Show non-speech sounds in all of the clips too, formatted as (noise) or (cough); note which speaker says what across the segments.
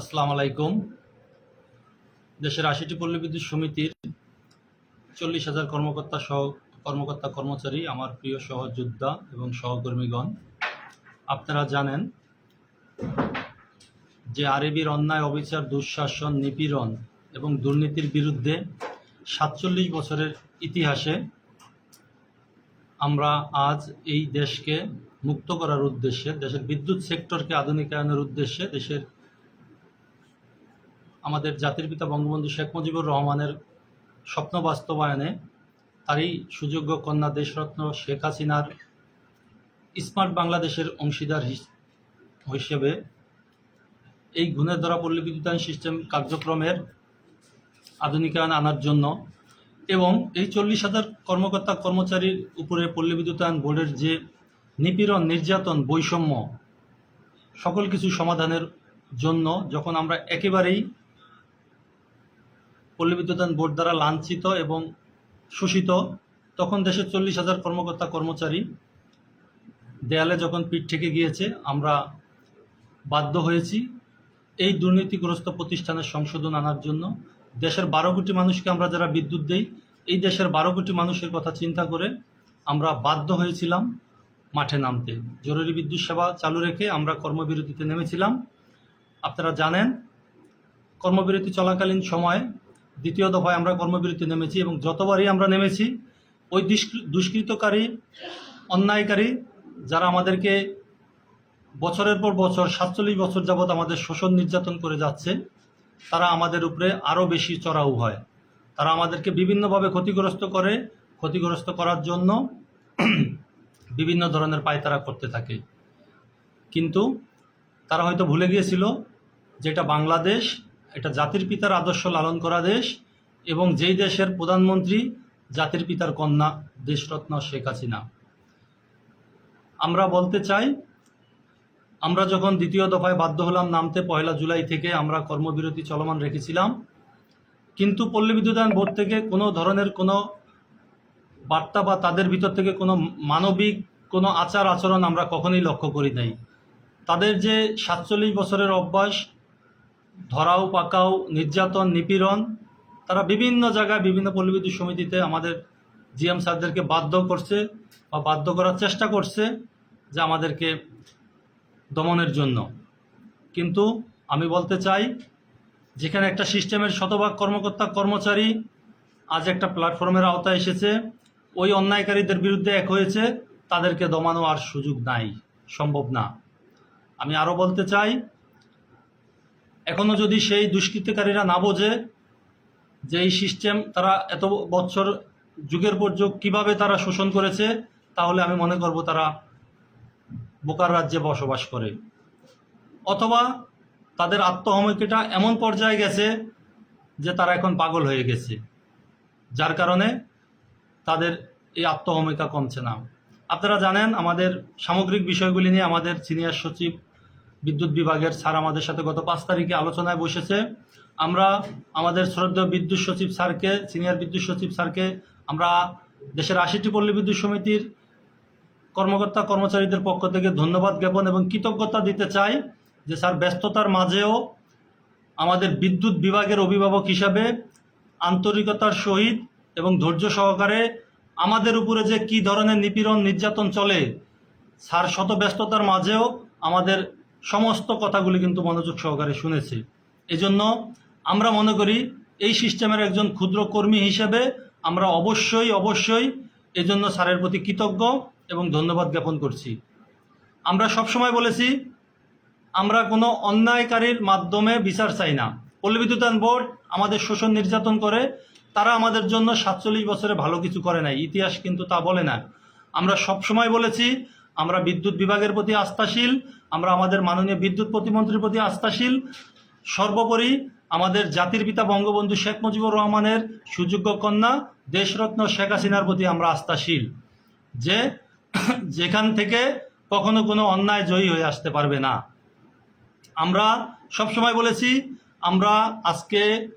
Speaker 1: আসসালামু আলাইকুম। দেশের আশিটি পল্লী বিদ্যুৎ সমিতির চল্লিশ হাজার কর্মকর্তা সহ, কর্মকর্তা কর্মচারী, আমার প্রিয় সহযোদ্ধা এবং সহকর্মীগণ, আপনারা জানেন যে আরবির অন্যায়, অবিচার, দুঃশাসন, নিপীড়ন এবং দুর্নীতির বিরুদ্ধে সাতচল্লিশ বছরের ইতিহাসে আমরা আজ এই দেশকে মুক্ত করার উদ্দেশ্যে, দেশের বিদ্যুৎ সেক্টরকে আধুনিকায়নের উদ্দেশ্যে, দেশের আমাদের জাতির পিতা বঙ্গবন্ধু শেখ মুজিবুর রহমানের স্বপ্ন বাস্তবায়নে তারই সুযোগ্য কন্যা দেশরত্ন শেখ হাসিনার স্মার্ট বাংলাদেশের অংশীদার হিস- হিসেবে এই গুণের দ্বারা পল্লী বিদ্যুতায়ন সিস্টেম কার্যক্রমের আধুনিকায়ন আনার জন্য এবং এই চল্লিশ হাজার কর্মকর্তা কর্মচারীর উপরে পল্লী বিদ্যুতায়ন বোর্ডের যে নিপীড়ন, নির্যাতন, বৈষম্য সকল কিছু সমাধানের জন্য যখন আমরা একেবারেই পল্লী বিদ্যুতায়ন বোর্ড দ্বারা লাঞ্ছিত এবং শোষিত। তখন দেশের চল্লিশ হাজার কর্মকর্তা, কর্মচারী দেয়ালে যখন পিঠ থেকে গিয়েছে, আমরা বাধ্য হয়েছি এই দুর্নীতিগ্রস্ত প্রতিষ্ঠানের সংশোধন আনার জন্য। দেশের বারো কোটি মানুষকে আমরা যারা বিদ্যুৎ দেই, এই দেশের বারো কোটি মানুষের কথা চিন্তা করে আমরা বাধ্য হয়েছিলাম মাঠে নামতে। জরুরি বিদ্যুৎ সেবা চালু রেখে আমরা কর্মবিরতিতে নেমেছিলাম। আপনারা জানেন, কর্মবিরতি চলাকালীন সময় দ্বিতীয় দফায় আমরা কর্মবিরতি নেমেছি এবং যতবারই আমরা নেমেছি, ওই দুষ্কৃতকারী, অন্যায়কারী, যারা আমাদেরকে বছরের পর বছর, সাতচল্লিশ বছর যাবৎ আমাদের শোষণ নির্যাতন করে যাচ্ছে, তারা আমাদের উপরে আরও বেশি চড়াও হয়। তারা আমাদেরকে বিভিন্নভাবে ক্ষতিগ্রস্ত করে, ক্ষতিগ্রস্ত করার জন্য (clears throat) বিভিন্ন ধরনের পায়তারা করতে থাকে। কিন্তু তারা হয়তো ভুলে গিয়েছিল যেটা বাংলাদেশ এটা জাতির পিতার আদর্শ লালন করা দেশ এবং যেই দেশের প্রধানমন্ত্রী জাতির পিতার কন্যা দেশরত্ন শেখ হাসিনা। আমরা বলতে চাই, আমরা যখন দ্বিতীয় দফায় বাধ্য হলাম নামতে পয়লা জুলাই থেকে আমরা কর্মবিরতি চলমান রেখেছিলাম, কিন্তু পল্লী বিদ্যুতায়ন বোর্ড থেকে কোনো ধরনের কোনো বার্তা বা তাদের ভিতর থেকে কোনো মানবিক কোনো আচার আচরণ আমরা কখনোই লক্ষ্য করি নাই। তাদের যে সাতচল্লিশ বছরের অভ্যাস ধরাও, পাকাও, নির্যাতন, নিপীড়ন, তারা বিভিন্ন জায়গায় বিভিন্ন পল্লী বিদ্যুৎ সমিতিতে আমাদের জিএম স্যারদেরকে বাধ্য করছে বা বাধ্য করার চেষ্টা করছে যে আমাদেরকে দমনের জন্য। কিন্তু আমি বলতে চাই, যেখানে একটা সিস্টেমের শতভাগ কর্মকর্তা, কর্মচারী আজ একটা প্ল্যাটফর্মের আওতায় এসেছে, ওই অন্যায়কারীদের বিরুদ্ধে এক হয়েছে, তাদেরকে দমানো আর সুযোগ নাই, সম্ভব না। আমি আরও বলতে চাই এখনও যদি সেই দুষ্কৃতিকারীরা না বোঝে যে এই সিস্টেম তারা এত বছর যুগের পর যুগ কীভাবে তারা শোষণ করেছে, তাহলে আমি মনে করব তারা বোকার রাজ্যে বসবাস করে। অথবা তাদের আত্মহমিকাটা এমন পর্যায়ে গেছে যে তারা এখন পাগল হয়ে গেছে, যার কারণে তাদের এই আত্মহমিকা কমছে না। আপনারা জানেন আমাদের সামগ্রিক বিষয়গুলি নিয়ে আমাদের সিনিয়র সচিব বিদ্যুৎ বিভাগের স্যার আমাদের সাথে গত পাঁচ তারিখে আলোচনায় বসেছে। আমরা আমাদের শ্রদ্ধেয় বিদ্যুৎ সচিব স্যারকে, সিনিয়র বিদ্যুৎ সচিব স্যারকে, আমরা দেশের আশিটি পল্লী বিদ্যুৎ সমিতির কর্মকর্তা, কর্মচারীদের পক্ষ থেকে ধন্যবাদ জ্ঞাপন এবং কৃতজ্ঞতা দিতে চাই যে স্যার ব্যস্ততার মাঝেও আমাদের বিদ্যুৎ বিভাগের অভিভাবক হিসাবে আন্তরিকতার সহিত এবং ধৈর্য সহকারে আমাদের উপরে যে কি ধরনের নিপীড়ন, নির্যাতন চলে, স্যার শত ব্যস্ততার মাঝেও আমাদের সমস্ত কথাগুলি কিন্তু মনোযোগ সহকারে শুনেছে। এজন্য আমরা মনে করি, এই সিস্টেমের একজন ক্ষুদ্র কর্মী হিসেবে আমরা অবশ্যই অবশ্যই এজন্য স্যারের প্রতি কৃতজ্ঞ এবং ধন্যবাদ জ্ঞাপন করছি। আমরা সবসময় বলেছি, আমরা কোনো অন্যায়কারীর মাধ্যমে বিচার চাই না। পল্লী বিদ্যুতায়ন বোর্ড আমাদের শোষণ নির্যাতন করে, তারা আমাদের জন্য সাতচল্লিশ বছরে ভালো কিছু করে নাই। ইতিহাস কিন্তু তা বলে না। আমরা সবসময় বলেছি, আমরা বিদ্যুৎ বিভাগের প্রতি আস্থাশীল আমরা আমাদের মাননীয় বিদ্যুৎ প্রতিমন্ত্রীর প্রতি আস্থাশীল। সর্বোপরি আমাদের জাতির পিতা বঙ্গবন্ধু শেখ মুজিবুর রহমানের সুযোগ্য কন্যা দেশরত্ন শেখ হাসিনার প্রতি আমরা আস্থাশীল। যে (coughs) যেখান থেকে কখনো কোনো অন্যায় জয়ী হয়ে আসতে পারবে না। আমরা সবসময় বলেছি, আমরা আজকে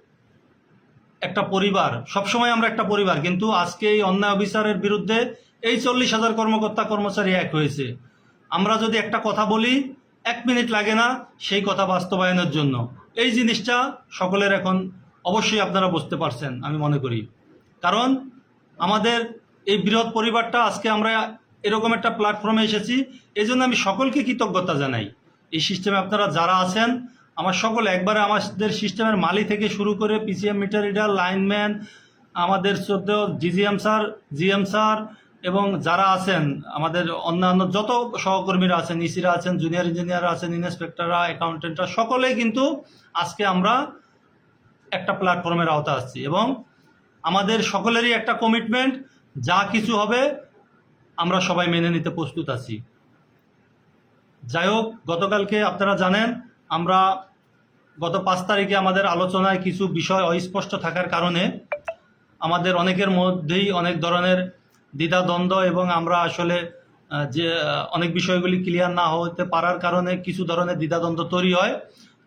Speaker 1: একটা পরিবার, সবসময় আমরা একটা পরিবার, কিন্তু আজকে এই অন্যায় অফিসারের বিরুদ্ধে এই চল্লিশ হাজার কর্মকর্তা কর্মচারী এক হয়েছে। আমরা যদি একটা কথা বলি, এক মিনিট লাগে না সেই কথা বাস্তবায়নের জন্য। এই জিনিসটা সকলের এখন অবশ্যই আপনারা বুঝতে পারছেন, আমি মনে করি। কারণ আমাদের এই বৃহৎ পরিবারটা, আজকে আমরা এরকম একটা প্ল্যাটফর্মে এসেছি এই জন্য আমি সকলকে কৃতজ্ঞতা জানাই। এই সিস্টেমে আপনারা যারা আছেন, আমার সকলে একবারে আমাদের সিস্টেমের মালি থেকে শুরু করে পিসিএম মিটার রিডার লাইনম্যান আমাদের সদ্য ডিজিএম স্যার জিএম স্যার এবং যারা আছেন, আমাদের অন্যান্য যত সহকর্মীরা আছেন, ইসিরা আছেন জুনিয়র ইঞ্জিনিয়ার আছেন ইন্সপেক্টররা অ্যাকাউন্টেন্টরা সকলেই কিন্তু আজকে আমরা একটা প্ল্যাটফর্মের আওতা আসছি এবং আমাদের সকলেরই একটা কমিটমেন্ট যা কিছু হবে আমরা সবাই মেনে নিতে প্রস্তুত আছি। যাই হোক, গতকালকে আপনারা জানেন, আমরা গত পাঁচ তারিখে আমাদের আলোচনায় কিছু বিষয় অস্পষ্ট থাকার কারণে আমাদের অনেকের মধ্যেই অনেক ধরনের দ্বিধাদ্বন্দ্ব এবং আমরা আসলে যে অনেক বিষয়গুলি ক্লিয়ার না হতে পারার কারণে কিছু ধরনের দ্বিধাদ্বন্দ্ব তৈরি হয়,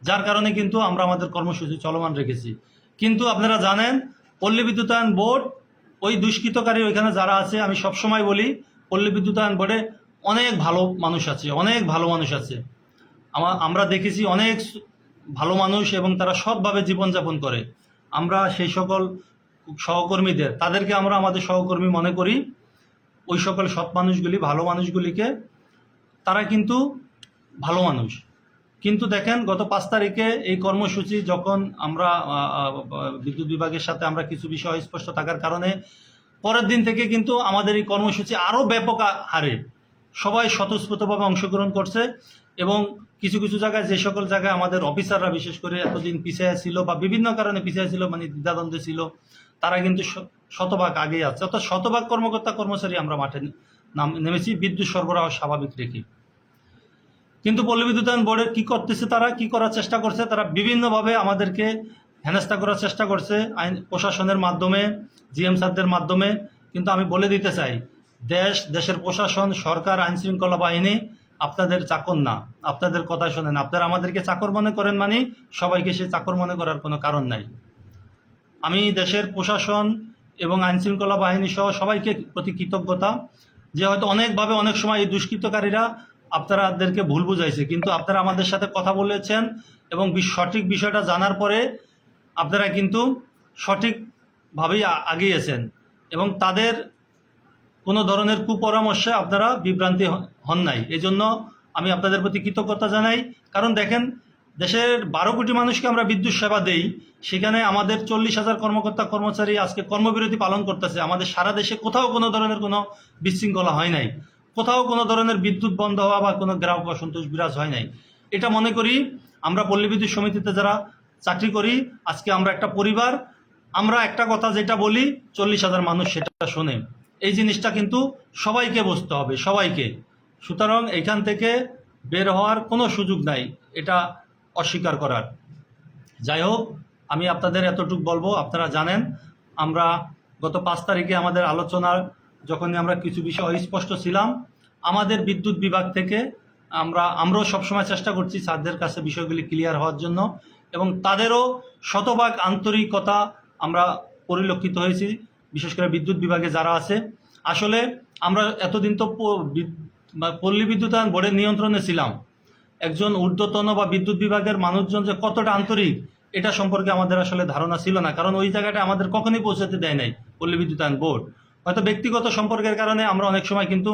Speaker 1: যার কারণে কিন্তু আমরা আমাদের কর্মসূচি চলমান রেখেছি। কিন্তু আপনারা জানেন, পল্লী বিদ্যুতায়ন বোর্ড, ওই দুষ্কৃতকারী ওইখানে যারা আছে, আমি সবসময় বলি, পল্লী বিদ্যুতায়ন বোর্ডে অনেক ভালো মানুষ আছে, অনেক ভালো মানুষ আছে। আমা- আমরা দেখেছি অনেক ভালো মানুষ এবং তারা সৎভাবে জীবনযাপন করে। আমরা সেই সকল সহকর্মীদের, তাদেরকে আমরা আমাদের সহকর্মী মনে করি, ওই সকল সৎ মানুষগুলি, ভালো মানুষগুলিকে, তারা কিন্তু ভালো মানুষ। কিন্তু দেখেন, গত পাঁচ তারিখে এই কর্মসূচি যখন আমরা বিদ্যুৎ বিভাগের সাথে আমরা কিছু বিষয় স্পষ্ট থাকার কারণে, পরের দিন থেকে কিন্তু আমাদের এই কর্মসূচি আরও ব্যাপক হারে সবাই স্বতঃস্ফূর্তভাবে অংশগ্রহণ করছে এবং কিছু কিছু জায়গায় যে সকল জায়গায় আমাদের অফিসাররা, বিশেষ করে এতদিন পিছিয়ে ছিল বা বিভিন্ন কারণে পিছিয়ে ছিল মানে দ্বিধাদ্বন্দ্বে ছিল তারা কিন্তু শতভাগ আগে আছে। অর্থাৎ শতভাগ কর্মকর্তা কর্মচারী আমরা মাঠে নাম নেমেছি, বিদ্যুৎ সরবরাহ স্বাভাবিক রেখে। কিন্তু পল্লী বিদ্যুতায়ন বোর্ডের কি করতেছে তারা, কি করার চেষ্টা করছে? তারা বিভিন্নভাবে আমাদেরকে হেনস্থা করার চেষ্টা করছে আইন প্রশাসনের মাধ্যমে, জিএম স্যারদের মাধ্যমে। কিন্তু আমি বলে দিতে চাই, দেশ, দেশের প্রশাসন, সরকার আইন শৃঙ্খলা বাহিনী আপনাদের চাকর না। আপনাদের কথা শোনেন। আপনারা আমাদেরকে চাকর মনে করেন মানে সবাইকে সে চাকর মনে করার কোনো কারণ নাই। আমি দেশের প্রশাসন এবং আইন শৃঙ্খলা বাহিনী সহ সবাইকে প্রতি কৃতজ্ঞতা যে হয়তো অনেকভাবে অনেক সময় এই দুষ্কৃতকারীরা আপনারাদেরকে ভুল বুঝাইছে। কিন্তু আপনারা আমাদের সাথে কথা বলেছেন এবং সঠিক বিষয়টা জানার পরে আপনারা কিন্তু সঠিকভাবেই আগিয়েছেন এবং তাদের কোনো ধরনের কুপরামর্শে আপনারা বিভ্রান্তি হন নাই। এই জন্য আমি আপনাদের প্রতি কৃতজ্ঞতা জানাই। কারণ দেখেন দেশের বারো কোটি মানুষকে আমরা বিদ্যুৎ সেবা দেই, সেখানে আমাদের চল্লিশ হাজার কর্মকর্তা, কর্মচারী আজকে কর্মবিরতি পালন করতেছে। আমাদের সারা দেশে কোথাও কোনো ধরনের কোনো বিশৃঙ্খলা হয় নাই। কোথাও কোনো ধরনের বিদ্যুৎ বন্ধ হওয়া বা কোনো গ্রাহক অসন্তোষ বিরাজ হয় নাই। এটা মনে করি আমরা পল্লী বিদ্যুৎ সমিতিতে যারা চাকরি করি, আজকে আমরা একটা পরিবার, আমরা একটা কথা যেটা বলি, চল্লিশ হাজার মানুষ সেটা শোনে। এই জিনিসটা কিন্তু সবাইকে বুঝতে হবে, সবাইকে। সুতরাং এখান থেকে বের হওয়ার কোনো সুযোগ নাই। এটা অস্বীকার করার। যাই হোক আমি আপনাদের এতটুকু বলব, আপনারা জানেন, আমরা গত পাঁচ তারিখে আমাদের আলোচনার যখনই আমরা কিছু বিষয় অস্পষ্ট ছিলাম, আমাদের বিদ্যুৎ বিভাগ থেকে আমরা, আমরাও সবসময় চেষ্টা করছি স্যারদের কাছে বিষয়গুলি ক্লিয়ার হওয়ার জন্য এবং তাদেরও শতভাগ আন্তরিকতা আমরা পরিলক্ষিত হয়েছি, বিশেষ করে বিদ্যুৎ বিভাগে যারা আছে। আসলে আমরা এতদিন তো পল্লী বিদ্যুতায়ন বোর্ডের নিয়ন্ত্রণে ছিলাম। একজন ঊর্ধ্বতন বা বিদ্যুৎ বিভাগের মানুষজন যে কতটা আন্তরিক, এটা সম্পর্কে আমাদের আসলে ধারণা ছিল না। কারণ ওই জায়গাটা আমাদের কখনোই পৌঁছাতে দেয় নাই, পল্লী বিদ্যুতায়ন বোর্ড। হয়তো ব্যক্তিগত সম্পর্কের কারণে আমরা অনেক সময় কিন্তু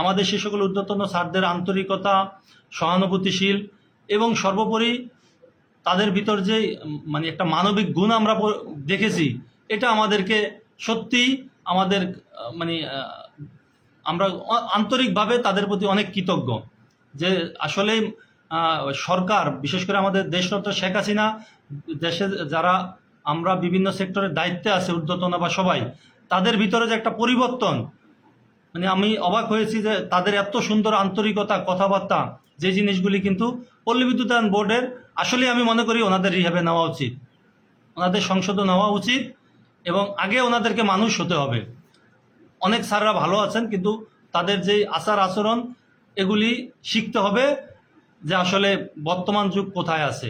Speaker 1: আমাদের সে সকল ঊর্ধ্বতন স্যারদের আন্তরিকতা, সহানুভূতিশীল এবং সর্বোপরি তাদের ভিতর যে মানে একটা মানবিক গুণ আমরা দেখেছি, এটা আমাদেরকে সত্যি আমাদের মানে আমরা আন্তরিকভাবে তাদের প্রতি অনেক কৃতজ্ঞ। যে আসলে সরকার, বিশেষ করে আমাদের দেশরত্ন শেখ হাসিনা, দেশে যারা আমরা বিভিন্ন সেক্টরের দায়িত্বে আছে, ঊর্ধ্বতন বা সবাই, তাদের ভিতরে যে একটা পরিবর্তন মানে আমি অবাক হয়েছি যে তাদের এত সুন্দর আন্তরিকতা, কথাবার্তা, যে জিনিসগুলি কিন্তু পল্লী বিদ্যুতায়ন বোর্ডের, আসলে আমি মনে করি ওনাদের রিহাবে নেওয়া উচিত। ওনাদের সংশোধন হওয়া উচিত এবং আগে ওনাদেরকে মানুষ হতে হবে। অনেক স্যাররা ভালো আছেন, কিন্তু তাদের যে আচার আচরণ এগুলি শিখতে হবে। যে আসলে বর্তমান যুগ কোথায় আছে।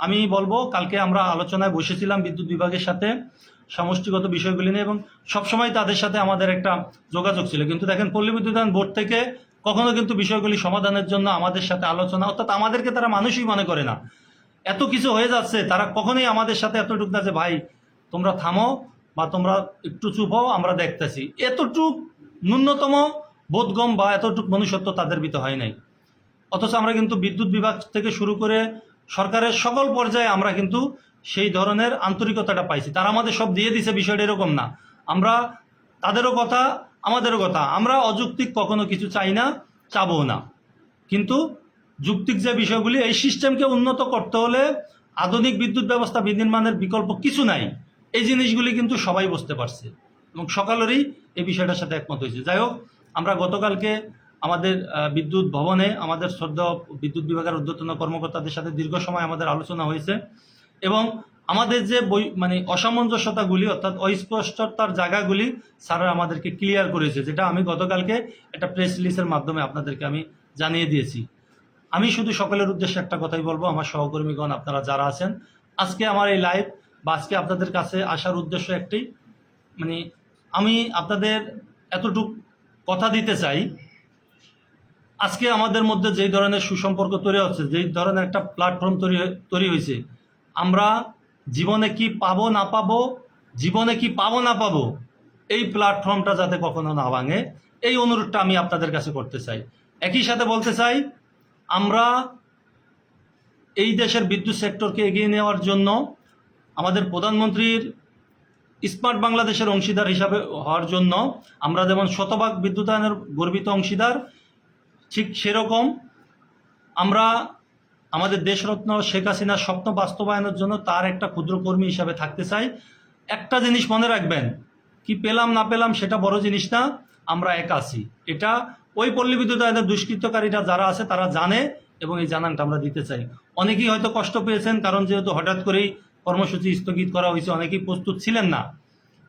Speaker 1: আমি বলব, কালকে আমরা আলোচনায় বসেছিলাম বিদ্যুৎ বিভাগের সাথে সমষ্টিগত বিষয়গুলি নিয়ে এবং সবসময় তাদের সাথে আমাদের একটা যোগাযোগ ছিল। কিন্তু দেখেন, পল্লী বিদ্যুতায়ন বোর্ড থেকে কখনো কিন্তু বিষয়গুলি সমাধানের জন্য আমাদের সাথে আলোচনা, অর্থাৎ আমাদেরকে তারা মানুষই মনে করে না। এত কিছু হয়ে যাচ্ছে, তারা কখনোই আমাদের সাথে এতটুক না যে, ভাই, তোমরা থামো বা তোমরা একটু চুপ হও, আমরা দেখতেছি। এতটুক ন্যূনতম বোধগম বা এতটুক মনুষ্যত্ব তাদের ভিতর হয় নাই। অথচ আমরা কিন্তু বিদ্যুৎ বিভাগ থেকে শুরু করে সরকারের সকল পর্যায়ে আমরা কিন্তু সেই ধরনের আন্তরিকতাটা পাইছি। তারা আমাদের সব দিয়ে দিছে, বিষয়টা এরকম না। আমরা তাদেরও কথা, আমাদেরও কথা। আমরা অযৌক্তিক কখনো কিছু চাই না চাবো না। কিন্তু যুক্তিক যে বিষয়গুলি, এই সিস্টেমকে উন্নত করতে হলে আধুনিক বিদ্যুৎ ব্যবস্থা বিনির্মাণের বিকল্প কিছু নাই। এই জিনিসগুলি কিন্তু সবাই বুঝতে পারছে। এবং সকালেরই এই বিষয়টার সাথে একমত হয়েছে। যাই হোক, আমরা গতকালকে আমাদের বিদ্যুৎ ভবনে আমাদের শ্রদ্ধা বিদ্যুৎ বিভাগের ঊর্ধ্বতন কর্মকর্তাদের সাথে দীর্ঘ সময় আমাদের আলোচনা হয়েছে এবং আমাদের যে বই মানে অসামঞ্জস্যতাগুলি অর্থাৎ অস্পষ্টতার জায়গাগুলি স্যাররা আমাদেরকে ক্লিয়ার করেছে, যেটা আমি গতকালকে একটা প্রেস রিলিজের মাধ্যমে আপনাদেরকে আমি জানিয়ে দিয়েছি। আমি শুধু সকলের উদ্দেশ্যে একটা কথাই বলব, আমার সহকর্মীগণ, আপনারা যারা আছেন, আজকে আমার এই লাইভ বা আজকে আপনাদের কাছে আসার উদ্দেশ্য একটি মানে আমি আপনাদের এতটুক কথা দিতে চাই আজকে আমাদের মধ্যে যেই ধরনের সুসম্পর্ক তৈরি হচ্ছে যেই ধরনের একটা প্ল্যাটফর্ম তৈরি তৈরি হয়েছে, আমরা জীবনে কি পাবো না পাবো, জীবনে কি পাবো না পাবো, এই প্ল্যাটফর্মটা যাতে কখনো না ভাঙে, এই অনুরোধটা আমি আপনাদের কাছে করতে চাই। একই সাথে বলতে চাই, আমরা এই দেশের বিদ্যুৎ সেক্টরকে এগিয়ে নেওয়ার জন্য আমাদের প্রধানমন্ত্রীর স্মার্ট বাংলাদেশের অংশীদার হিসাবে হওয়ার জন্য আমরা যেমন শতভাগ বিদ্যুতায়নের গর্বিত অংশীদার ঠিক সেরকম আমরা আমাদের দেশরত্ন শেখ হাসিনার স্বপ্ন বাস্তবায়নের জন্য তার একটা ক্ষুদ্র কর্মী হিসাবে থাকতে চাই। একটা জিনিস মনে রাখবেন, কি পেলাম না পেলাম সেটা বড় জিনিস না, আমরা এক আছি। এটা ওই পল্লী বিদ্যুতায়নের দুষ্কৃতকারীরা যারা আছে তারা জানে এবং এই জানানটা আমরা দিতে চাই। অনেকেই হয়তো কষ্ট পেয়েছেন কারণ যেহেতু হঠাৎ করেই কর্মসূচি স্থগিত করা হয়েছে, অনেকেই প্রস্তুত ছিলেন না।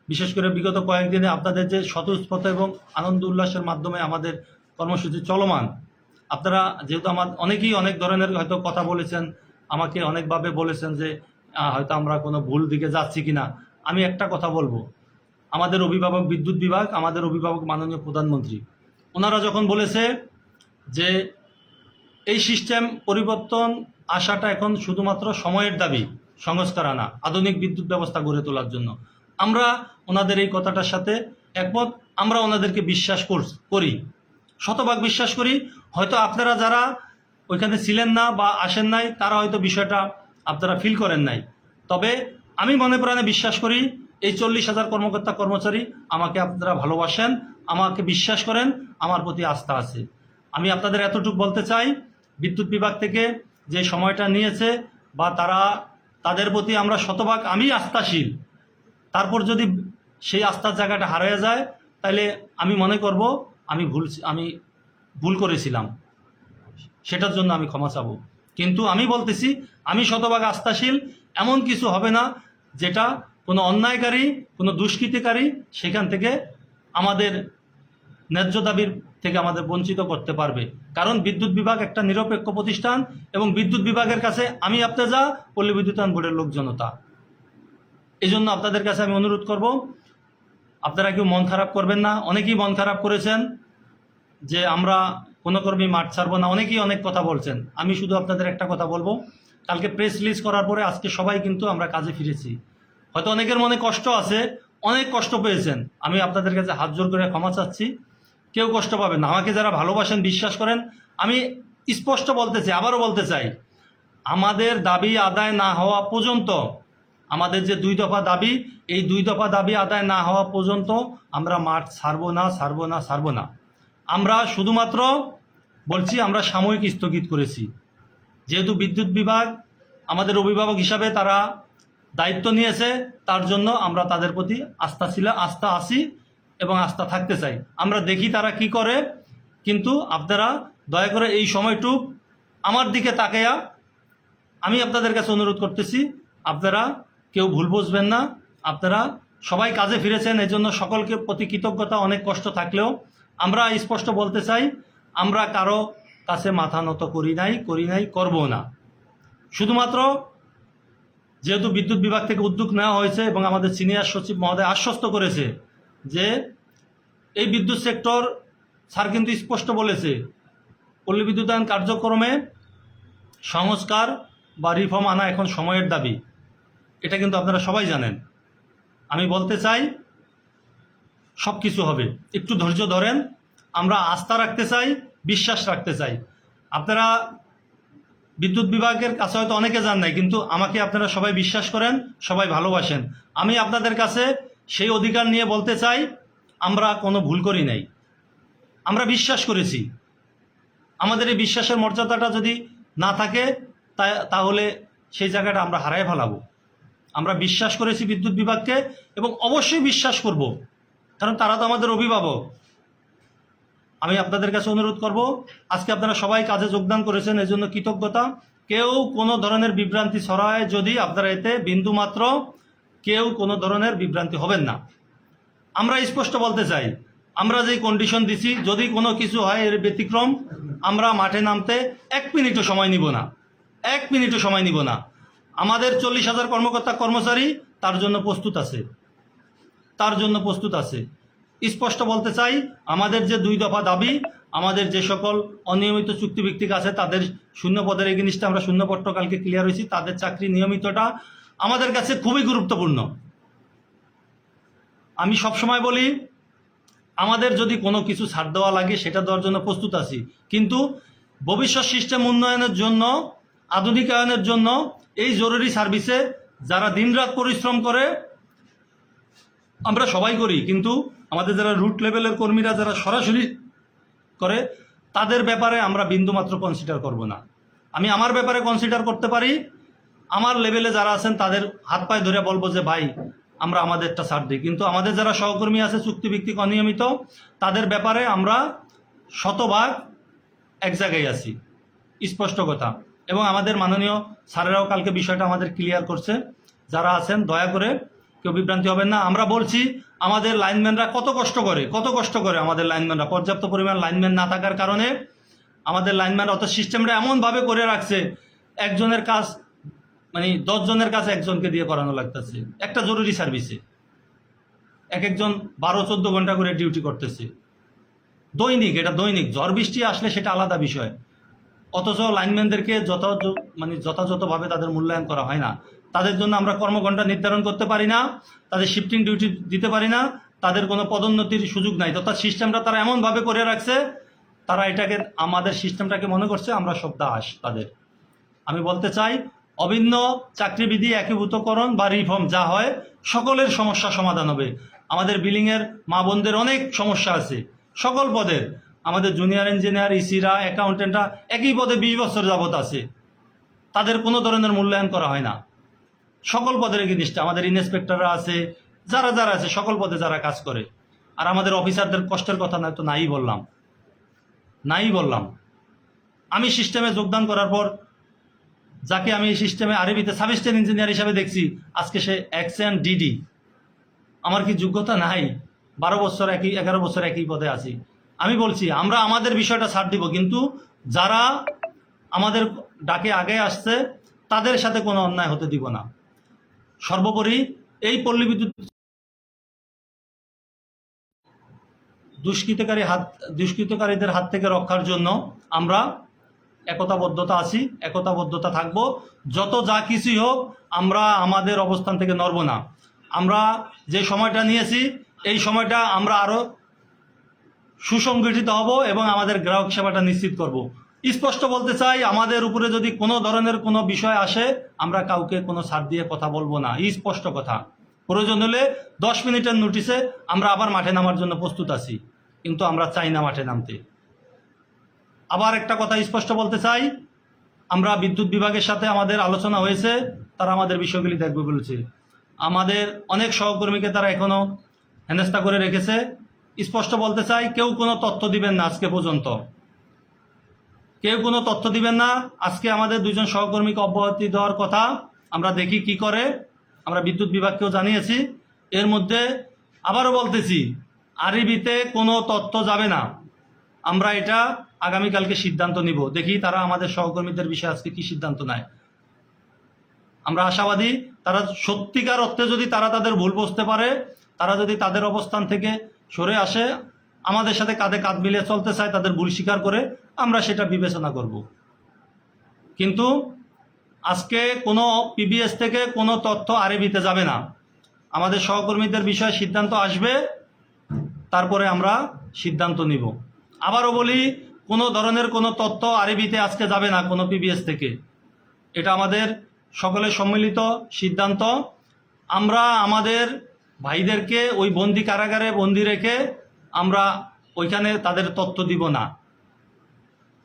Speaker 1: বিশেষ করে বিগত কয়েকদিনে আপনাদের যে স্বতঃস্ফূর্ত এবং আনন্দ উল্লাসের মাধ্যমে আমাদের কর্মসূচি চলমান। আপনারা যেহেতু আমার অনেকেই অনেক ধরনের হয়তো কথা বলেছেন, আমাকে অনেকভাবে বলেছেন যে হয়তো আমরা কোনো ভুল দিকে যাচ্ছি কি না আমি একটা কথা বলব। আমাদের অভিভাবক বিদ্যুৎ বিভাগ, আমাদের অভিভাবক মাননীয় প্রধানমন্ত্রী, ওনারা যখন বলেছে যে, এই সিস্টেম পরিবর্তন আসাটা এখন শুধুমাত্র সময়ের দাবি, সংস্কার আনা, আধুনিক বিদ্যুৎ ব্যবস্থা গড়ে তোলার জন্য। আমরা ওনাদের এই কথাটার সাথে একমত, আমরা ওনাদেরকে বিশ্বাস কর- শতভাগ বিশ্বাস করি। হয়তো আপনারা যারা ওইখানে ছিলেন না বা আসেন নাই, তারা হয়তো বিষয়টা আপনারা ফিল করেন নাই। তবে আমি মনে প্রাণে বিশ্বাস করি, এই চল্লিশ হাজার কর্মকর্তা, কর্মচারী আমাকে আপনারা ভালোবাসেন, আমাকে বিশ্বাস করেন, আমার প্রতি আস্থা আছে। আমি আপনাদের এতটুকু বলতে চাই, বিদ্যুৎ বিভাগ থেকে যে সময়টা নিয়েছে বা তারা, তাদের প্রতি আমরা শতভাগ আমি আস্থাশীল। তারপর যদি সেই আস্থার জায়গাটা হারিয়ে যায় তাহলে আমি মনে করব আমি ভুল আমি ভুল করেছিলাম। সেটার জন্য আমি ক্ষমা চাবো। কিন্তু আমি বলতেছি, আমি শতভাগ আস্থাশীল, এমন কিছু হবে না যেটা কোনো অন্যায়কারী, কোনো দুষ্কৃতিকারী সেখান থেকে আমাদের ন্যায্য দাবির থেকে আমাদের বঞ্চিত করতে পারবে। কারণ বিদ্যুৎ বিভাগ একটা নিরপেক্ষ প্রতিষ্ঠান এবং বিদ্যুৎ বিভাগের কাছে আমি আপনি যা পল্লী বিদ্যুতায়ন বোর্ডের লোকজনতা। এই জন্য আপনাদের কাছে আমি অনুরোধ করব আপনারা কেউ মন খারাপ করবেন না। অনেকেই মন খারাপ করেছেন যে আমরা কোনো কর্মী মাঠ ছাড়বো না। অনেকেই অনেক কথা বলছেন। আমি শুধু আপনাদের একটা কথা বলব। কালকে প্রেস রিলিজ করার পরে আজকে সবাই কিন্তু আমরা কাজে ফিরেছি। হয়তো অনেকের মনে কষ্ট আছে, অনেক কষ্ট পেয়েছেন। আমি আপনাদের কাছে হাত জোর করে ক্ষমা চাচ্ছি। কেউ কষ্ট পাবেন না। আমাকে যারা ভালোবাসেন, বিশ্বাস করেন, আমি স্পষ্ট বলতে চাই, আবারও বলতে চাই, আমাদের দাবি আদায় না হওয়া পর্যন্ত আমাদের যে দুই দফা দাবি, এই দুই দফা দাবি আদায় না হওয়া পর্যন্ত আমরা মাঠ ছাড়বো না ছাড়বো না ছাড়বো না। আমরা শুধুমাত্র বলছি, আমরা সাময়িক স্থগিত করেছি। যেহেতু বিদ্যুৎ বিভাগ আমাদের অভিভাবক হিসাবে তারা দায়িত্ব নিয়েছে, তার জন্য আমরা তাদের প্রতি আস্থা ছিল, আস্থা আসি এবং আস্থা থাকতে চাই। আমরা দেখি তারা কি করে, কিন্তু আপনারা দয়া করে এই সময়টুক আমার দিকে তাকাইয়া আমি আপনাদের কাছে অনুরোধ করতেছি, আপনারা কেউ ভুল বুঝবেন না। আপনারা সবাই কাজে ফিরেছেন এই জন্য সকলকে প্রতি কৃতজ্ঞতা, অনেক কষ্ট থাকলেও আমরা স্পষ্ট বলতে চাই, আমরা কারও কাছে মাথা নত করি নাই করি নাই, করব না। শুধুমাত্র যেহেতু বিদ্যুৎ বিভাগ থেকে উদ্যোগ নেওয়া হয়েছে এবং আমাদের সিনিয়র সচিব মহোদয় আশ্বস্ত করেছে যে এই বিদ্যুৎ সেক্টর, স্যার কিন্তু স্পষ্ট বলেছে, পল্লী বিদ্যুতায়ন কার্যক্রমে সংস্কার বা রিফর্ম আনা এখন সময়ের দাবি। এটা কিন্তু আপনারা সবাই জানেন। আমি বলতে চাই সব কিছু হবে। একটু ধৈর্য ধরেন, আমরা আস্থা রাখতে চাই, বিশ্বাস রাখতে চাই। আপনারা বিদ্যুৎ বিভাগের কাছে হয়তো অনেকে জান নাই, কিন্তু আমাকে আপনারা সবাই বিশ্বাস করেন, সবাই ভালোবাসেন। আমি আপনাদের কাছে সেই অধিকার নিয়ে বলতে চাই, আমরা কোনো ভুল করি নাই। আমরা বিশ্বাস করেছি। আমাদের এই বিশ্বাসের মর্যাদাটা যদি না থাকে তাহলে সেই জায়গাটা আমরা হারাই ফেলাবো। আমরা বিশ্বাস করেছি বিদ্যুৎ বিভাগকে এবং অবশ্যই বিশ্বাস করব। কারণ তারা তো আমাদের অভিভাবক। আমি আপনাদের কাছে অনুরোধ করব, আজকে আপনারা সবাই কাজে যোগদান করেছেন এর জন্য কৃতজ্ঞতা। কেউ কোনো ধরনের বিভ্রান্তি ছড়ায় যদি আপনারা এতে বিন্দু মাত্র কেউ কোনো ধরনের বিভ্রান্তি হবেন না। আমরা স্পষ্ট বলতে চাই, আমরা যেই কন্ডিশন দিছি, যদি কোনো কিছু হয় এর ব্যতিক্রম, আমরা মাঠে নামতে এক মিনিটও সময় নিব না। এক মিনিটও সময় নিব না। আমাদের চল্লিশ হাজার কর্মকর্তা কর্মচারী তার জন্য প্রস্তুত আছে। তার জন্য প্রস্তুত আছে। স্পষ্ট বলতে চাই, আমাদের যে দুই দফা দাবি, আমাদের যে সকল অনিয়মিত চুক্তিভিত্তিক আছে, তাদের শূন্য পদের এগেনিস্টে আমরা শূন্যপত্র কালকে ক্লিয়ার হয়েছি, তাদের চাকরি নিয়মিতটা আমাদের কাছে খুবই গুরুত্বপূর্ণ। আমি সবসময় বলি, আমাদের যদি কোনো কিছু ছাড় দেওয়া লাগে, সেটা দেওয়ার জন্য প্রস্তুত আছি। কিন্তু ভবিষ্যৎ সিস্টেম উন্নয়নের জন্য, আধুনিকায়নের জন্য এই জরুরি সার্ভিসে যারা দিনরাত পরিশ্রম করে, আমরা সবাই করি, কিন্তু আমাদের যারা রুট লেভেলের কর্মীরা যারা সরাসরি করে, তাদের ব্যাপারে আমরা বিন্দুমাত্র কনসিডার করব না। আমি আমার ব্যাপারে কনসিডার করতে পারি, আমার লেভেলে যারা আছেন, তাদের হাত পায়ে ধরে বলব যে, ভাই, আমরা আমাদেরটা ছাড় দিই। কিন্তু আমাদের যারা সহকর্মী আছে, চুক্তিভিত্তিক, অনিয়মিত, তাদের ব্যাপারে আমরা শতভাগ এক জায়গায় আছি। স্পষ্ট কথা। এবং আমাদের মাননীয় স্যারেরাও কালকে বিষয়টা আমাদের ক্লিয়ার করছে। যারা আছেন, দয়া করে কেউ বিভ্রান্তি হবেন না। আমরা বলছি, আমাদের লাইনম্যানরা কত কষ্ট করে, কত কষ্ট করে আমাদের লাইনম্যানরা পর্যাপ্ত পরিমাণ লাইনম্যান না থাকার কারণে আমাদের লাইনম্যান অত সিস্টেমটা এমনভাবে করে রাখছে, একজনের কাজ মানে দশজনের কাছে একজনকে দিয়ে করানো লাগতেছে। একটা জরুরি সার্ভিসে এক একজন বারো, চোদ্দ ঘণ্টা করে ডিউটি করতেছে। দৈনিক, এটা দৈনিক। ঝড় বৃষ্টি আসলে সেটা আলাদা বিষয়। অথচ লাইনম্যানদেরকে যত মানে যথাযথভাবে তাদের মূল্যায়ন করা হয় না। তাদের জন্য আমরা কর্মঘণ্টা নির্ধারণ করতে পারি না, তাদের শিফটিং ডিউটি দিতে পারি না, তাদের কোনো পদোন্নতির সুযোগ নাই। তথা সিস্টেমটা তারা এমনভাবে করে রাখছে, তারা এটাকে, আমাদের সিস্টেমটাকে মনে করছে, আমরা সব দাস তাদের। আমি বলতে চাই, অভিন্ন চাকরিবিধি একীভূতকরণ বা রিফর্ম যা হয়, সকলের সমস্যা সমাধান হবে। আমাদের বিলিংয়ের মা বোনদের অনেক সমস্যা আছে। সকল পদের আমাদের জুনিয়র ইঞ্জিনিয়ার ইসিরা অ্যাকাউন্টেন্টরা একই পদে বিশ বছর যাবত আছে। তাদের কোনো ধরনের মূল্যায়ন করা হয় না। সকল পদের জিনিসটা আমাদের ইন্সপেক্টররা আছে, যারা যারা আছে, সকল পদে যারা কাজ করে। আর আমাদের অফিসারদের কষ্টের কথা না নয়তো নাই বললাম। নাই বললাম। আমি সিস্টেমে যোগদান করার পর, যাকে আমি এই সিস্টেমে আরবিতে সাবিস্টেন ইঞ্জিনিয়ার হিসাবে দেখছি, আজকে সে এক্সেন ডিডি আমার কি যোগ্যতা নাই? বারো বছর একই এগারো বছর একই পদে আছি। আমি বলছি, আমরা আমাদের বিষয়টা ছাড় দিব, কিন্তু যারা আমাদের ডাকে আগে আসছে, তাদের সাথে কোনো অন্যায় হতে দিব না। সর্বোপরি এই পল্লী বিদ্যুৎ দুষ্কৃতকারী হাত, দুষ্কৃতকারীদের হাত থেকে রক্ষার জন্য আমরা একতাবদ্ধতা আছি, একতাবদ্ধতা থাকব। যত যা কিছুই হোক, আমরা আমাদের অবস্থান থেকে নড়ব না। আমরা যে সময়টা নিয়েছি, এই সময়টা আমরা আরও সুসংগঠিত হব এবং আমাদের গ্রাহক সেবাটা নিশ্চিত করব। স্পষ্ট বলতে চাই, আমাদের উপরে যদি কোনো ধরনের কোনো বিষয় আসে, আমরা কাউকে কোনো ছাড় দিয়ে কথা বলব না। স্পষ্ট কথা। প্রয়োজন হলে দশ মিনিটের নোটিশে আমরা আবার মাঠে নামার জন্য প্রস্তুত আছি, কিন্তু আমরা চাই না মাঠে নামতে। আবার একটা কথা স্পষ্ট বলতে চাই, আমরা বিদ্যুৎ বিভাগের সাথে আমাদের আলোচনা হয়েছে, তারা আমাদের বিষয়গুলি দেখবে বলেছে। আমাদের অনেক সহকর্মীকে তারা এখনও হেনস্থা করে রেখেছে। স্পষ্ট বলতে চাই, কেউ কোনো তথ্য দিবেন না আজকে পর্যন্ত। কেউ কোনো তথ্য দিবেন না। আজকে আমাদের দুজন সহকর্মীকে অব্যাহতি দেওয়ার কথা, আমরা দেখি কি করে। আমরা বিদ্যুৎ বিভাগকেও জানিয়েছি। এর মধ্যে আবারও বলতেছি, আরবিতে কোনো তথ্য যাবে না। আমরা এটা আগামীকালকে সিদ্ধান্ত নিব। দেখি তারা আমাদের সহকর্মীদের বিষয়ে আজকে কি সিদ্ধান্ত নেয়। আমরা আশাবাদী, তারা সত্যিকার অর্থে যদি তারা তাদের ভুল বুঝতে পারে, তারা যদি তাদের অবস্থান থেকে সরে আসে, আমাদের সাথে কাঁধে কাঁধ মিলিয়ে চলতে চায়, তাদের ভুল স্বীকার করে আমরা সেটা বিবেচনা করব। কিন্তু আজকে কোনো পিবিএস থেকে কোনো তথ্য আরবিতে যাবে না। আমাদের সহকর্মীদের বিষয়ে সিদ্ধান্ত আসবে, তারপরে আমরা সিদ্ধান্ত নিব। আবারও বলি, কোনো ধরনের কোনো তথ্য আরবিতে আজকে যাবে না কোনো পিবিএস থেকে। এটা আমাদের সকলের সম্মিলিত সিদ্ধান্ত। আমরা আমাদের ভাইদেরকে ওই বন্দি কারাগারে বন্দি রেখে আমরা ওইখানে তাদের তথ্য দিব না।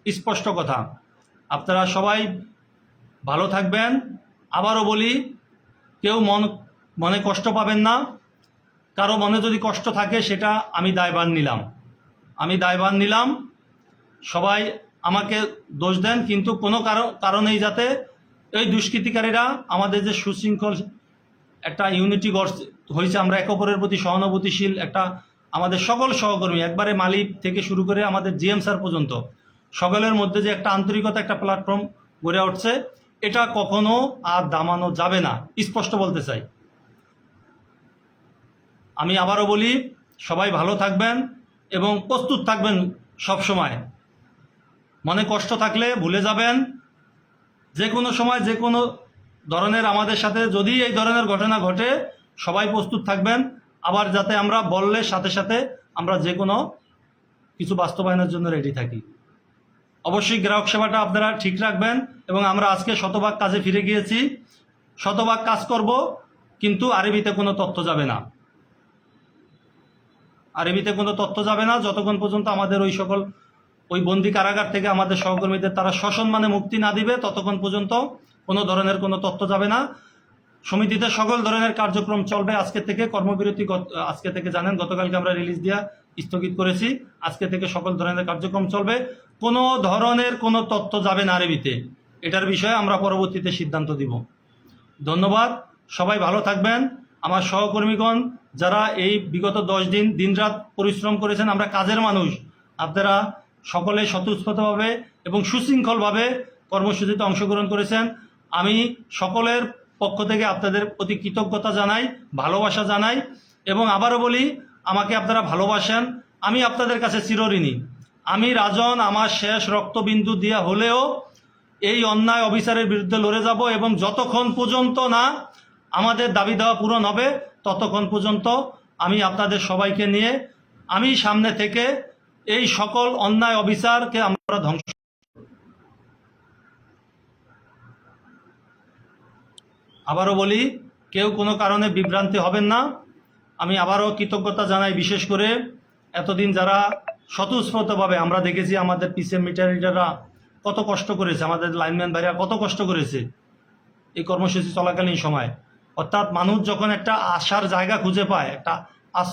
Speaker 1: স্পষ্ট কথা। আপনারা সবাই ভালো থাকবেন। আবারও বলি, কেউ মন, মনে কষ্ট পাবেন না। কারও মনে যদি কষ্ট থাকে, সেটা আমি দায়বান নিলাম। আমি দায়বান নিলাম। সবাই আমাকে দোষ দেন, কিন্তু কোনো কারণ কারণেই যাতে এই দুষ্কৃতিকারীরা আমাদের যে সুশৃঙ্খল একটা ইউনিটি গড় হয়েছে আমরা একে অপরের প্রতি সহানুভূতিশীল একটা আমাদের সকল সহকর্মী, একবারে মালিক থেকে শুরু করে আমাদের জিএম স্যার পর্যন্ত, সকলের মধ্যে যে একটা আন্তরিকতা, একটা প্ল্যাটফর্ম গড়ে উঠছে, এটা কখনো আর দামানো যাবে না, স্পষ্ট বলতে চাই। আমি আবারও বলি, সবাই ভালো থাকবেন এবং প্রস্তুত থাকবেন সব সময়। মনে কষ্ট থাকলে ভুলে যাবেন। যে কোনো সময় যে কোনো ধরনের আমাদের সাথে যদি এই ধরনের ঘটনা ঘটে সবাই প্রস্তুত থাকবেন। আবার যাতে আমরা বললে সাথে সাথে আমরা যে কোনো কিছু বাস্তবায়নের জন্য রেডি থাকি। অবশ্যই গ্রাহক সেবাটা আপনারা ঠিক রাখবেন এবং আমরা আজকে শতভাগ কাজে ফিরে গিয়েছি। শতভাগ কাজ করব, কিন্তু আরবিতে কোনো তথ্য যাবে না। আরবিতে কোনো তথ্য যাবে না। যতক্ষণ পর্যন্ত আমাদের ওই সকল, ওই বন্দি কারাগার থেকে আমাদের সহকর্মীদের তারা সসম্মানে মুক্তি না দিবে, ততক্ষণ পর্যন্ত কোনো ধরনের কোনো তথ্য যাবে না। সমিতিতে সকল ধরনের কার্যক্রম চলবে। আজকে থেকে কর্মবিরতি আজকে থেকে জানেন, গতকালকে আমরা রিলিজ দিয়া স্থগিত করেছি। আজকে থেকে সকল ধরনের কার্যক্রম চলবে। কোনো ধরনের কোনো তথ্য যাবে না আরবিতে। এটার বিষয়ে আমরা পরবর্তীতে সিদ্ধান্ত দিব। ধন্যবাদ। সবাই ভালো থাকবেন। আমার সহকর্মীগণ, যারা এই বিগত দশ দিন দিনরাত পরিশ্রম করেছেন, আমরা কাজের মানুষ। আপনারা সকলে স্বতঃস্ফূর্তভাবে এবং সুশৃঙ্খলভাবে কর্মসূচিতে অংশগ্রহণ করেছেন। আমি সকলের পক্ষ থেকে আপনাদের প্রতি কৃতজ্ঞতা জানাই, ভালোবাসা জানাই এবং আবারও বলি, আমাকে আপনারা ভালোবাসেন, আমি আপনাদের কাছে চিরঋণী। আমি রাজন, আমার শেষ রক্তবিন্দু দিয়া হলেও এই অন্যায় অফিসারের বিরুদ্ধে লড়ে যাব এবং যতক্ষণ পর্যন্ত না আমাদের দাবি দেওয়া পূরণ হবে, ততক্ষণ পর্যন্ত আমি আপনাদের সবাইকে নিয়ে, আমি সামনে থেকে এই সকল অন্যায় অফিসারকে আমরা ধ্বংস আবারও বলি, কেউ কোনো কারণে বিভ্রান্তি হবেন না। আমি আবারও কৃতজ্ঞতা জানাই বিশেষ করে এতদিন যারা স্বতঃস্ফূর্তভাবে আমরা দেখেছি আমাদের পিসিএম মিটার রিডাররা কত কষ্ট করেছে, আমাদের লাইনম্যান ভাইরা কত কষ্ট করেছে এই কর্মসূচি চলাকালীন সময়। অর্থাৎ মানুষ যখন একটা আশার জায়গা খুঁজে পায়, একটা আস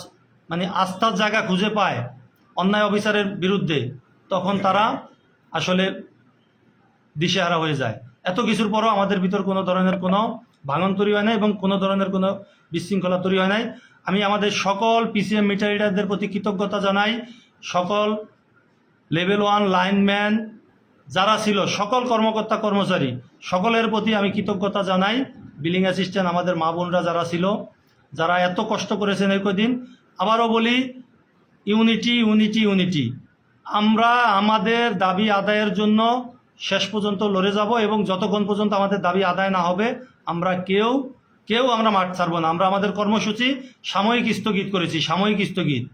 Speaker 1: মানে আস্থার জায়গা খুঁজে পায় অন্যায় অফিসারের বিরুদ্ধে, তখন তারা আসলে দিশেহারা হয়ে যায়। এত কিছুর পরও আমাদের ভিতর কোনো ধরনের কোনো ভাঙন তৈরি হয় না এবং কোনো ধরনের কোনো বিশৃঙ্খলা তৈরি হয় নাই। আমি আমাদের সকল পিসিএম মিটার রিডারদের প্রতি কৃতজ্ঞতা জানাই। সকল লেভেল ওয়ান লাইনম্যান যারা ছিল, সকল কর্মকর্তা কর্মচারী, সকলের প্রতি আমি কৃতজ্ঞতা জানাই। বিলিং অ্যাসিস্ট্যান্ট আমাদের মা বোনরা যারা ছিল, যারা এত কষ্ট করেছেন এই কদিন। আবারও বলি, ইউনিটি ইউনিটি ইউনিটি। আমরা আমাদের দাবি আদায়ের জন্য শেষ পর্যন্ত লড়ে যাব এবং যতক্ষণ পর্যন্ত আমাদের দাবি আদায় না হবে আমরা কেউ কেউ আমরা মাঠ ছাড়বো না। আমরা আমাদের কর্মসূচি সাময়িক স্থগিত করেছি, সাময়িক স্থগিত।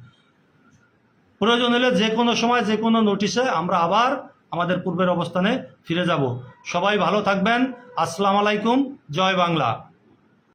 Speaker 1: প্রয়োজন হলে যে কোনো সময়, যে কোনো নোটিশে আমরা আবার আমাদের পূর্বের অবস্থানে ফিরে যাব। সবাই ভালো থাকবেন। আসসালাম আলাইকুম। জয় বাংলা।